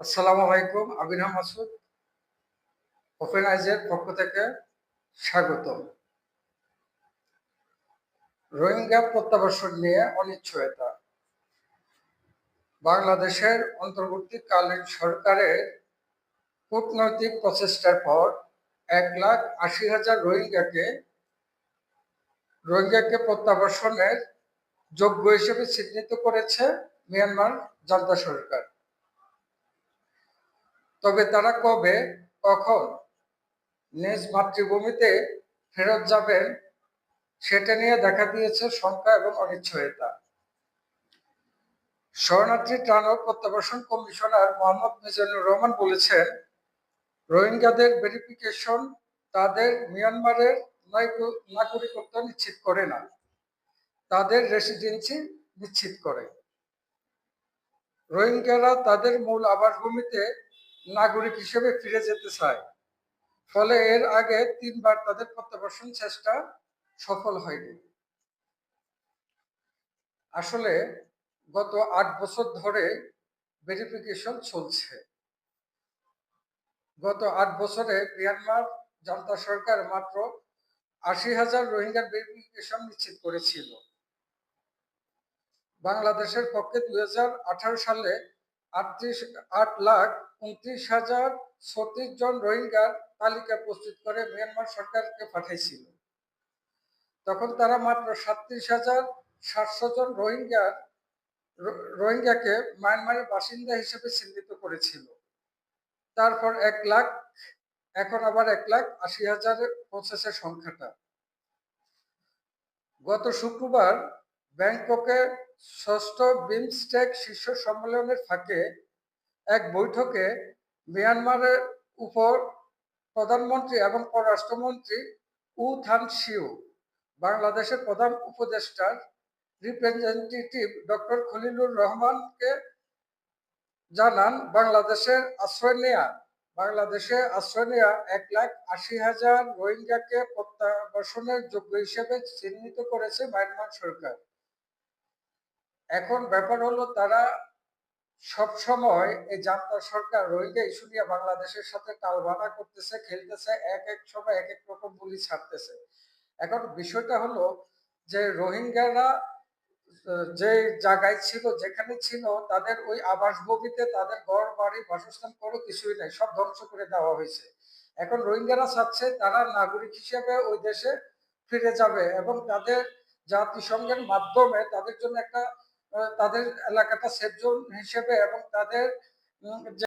আসসালামু আলাইকুম আবিনা মাসুদ। ওপেন আইজের পক্ষ থেকে স্বাগত রোহিঙ্গা প্রত্যাবাসন নিয়ে অনিশ্চয়তা বাংলাদেশের অন্তর্বর্তীকালীন সরকারের কূটনৈতিক প্রচেষ্টার পর এক লাখ আশি হাজার রোহিঙ্গাকে রোহিঙ্গাকে প্রত্যাবাসনের যোগ্য হিসেবে চিহ্নিত করেছে মিয়ানমার জান্তা সরকার। তবে তারা কবে, কখন নিজ মাতৃভূমিতে ফেরত যাবেন, সেটা নিয়ে দেখা দিয়েছে শঙ্কা এবং অনিশ্চয়তা শরণার্থী ত্রাণ ও প্রত্যাবাসন কমিশনার মোহাম্মদ মিজানুর রহমান বলেছেন, রোহিঙ্গাদের ভেরিফিকেশন তাদের মিয়ানমারের নাগরিকত্ব নিশ্চিত করে না। তাদের রেসিডেন্সি নিশ্চিত করে। রোহিঙ্গারা তাদের মূল আবাসভূমিতে নাগরিক হিসেবে ফিরে যেতে চায়। ফলে এর আগে তিনবার তাদের প্রত্যাবর্ষণ চেষ্টা সফল হয়নি। আসলে গত আট বছর ধরে ভেরিফিকেশন চলছে। গত আট বছরে মিয়ানমার জনতা সরকার মাত্র আশি হাজার রোহিঙ্গার ভেরিফিকেশন নিশ্চিত করেছিল। বাংলাদেশের পক্ষে দুই হাজার আঠারো সালে আটত্রিশ, আট লাখ উনত্রিশ হাজার ছত্রিশ জন রোহিঙ্গার তালিকা প্রস্তুত করে মিয়ানমার সরকারকে পাঠাইছিল। তখন তারা মাত্র সাতত্রিশ হাজার সাতশো জন রোহিঙ্গার রোহিঙ্গাকে মায়ানমারের বাসিন্দা হিসেবে চিহ্নিত করেছিল। তারপর এক লাখ, এখন আবার এক লাখ আশি হাজারের পৌঁছেছে সংখ্যাটা। গত শুক্রবার ব্যাংককে ষষ্ঠ বিমস্টেক শীর্ষ সম্মেলনের ফাঁকে এক বৈঠকে মিয়ানমারের উপর প্রধানমন্ত্রী এবং পররাষ্ট্রমন্ত্রী উ থান শিউ বাংলাদেশের প্রধান উপদেষ্টার রিপ্রেজেন্টেটিভ ডক্টর খলিলুর রহমানকে জানান, বাংলাদেশের আশ্রয় নেয়া, বাংলাদেশে আশ্রয় নেয়া এক লাখ আশি হাজার রোহিঙ্গাকে প্রত্যাবাসনের যোগ্য হিসেবে চিহ্নিত করেছে মায়ানমার সরকার। এখন ব্যাপার হলো তারা সব সময় এই জান্তা সরকার রোহিঙ্গা ইস্যু নিয়ে বাংলাদেশের সাথে টালবানা করতেছে, খেলতেছে, এক এক সময় এক এক রকম বলি ছাড়তেছে। এখন বিষয়টা হলো যে রোহিঙ্গারা, যে জায়গায় ছিল, যেখানে ছিল, তাদের ওই আবাসভূমিতে তাদের ঘর, বাড়ি, বাসস্থান কোনো কিছুই নাই, সব ধ্বংস করে দেওয়া হয়েছে। এখন রোহিঙ্গারা চাচ্ছে তারা নাগরিক হিসেবে ওই দেশে ফিরে যাবে এবং তাদের জাতিসংঘের মাধ্যমে তাদের জন্য একটা তাদের এলাকাটা সেফ জোন হিসেবে এবং তাদের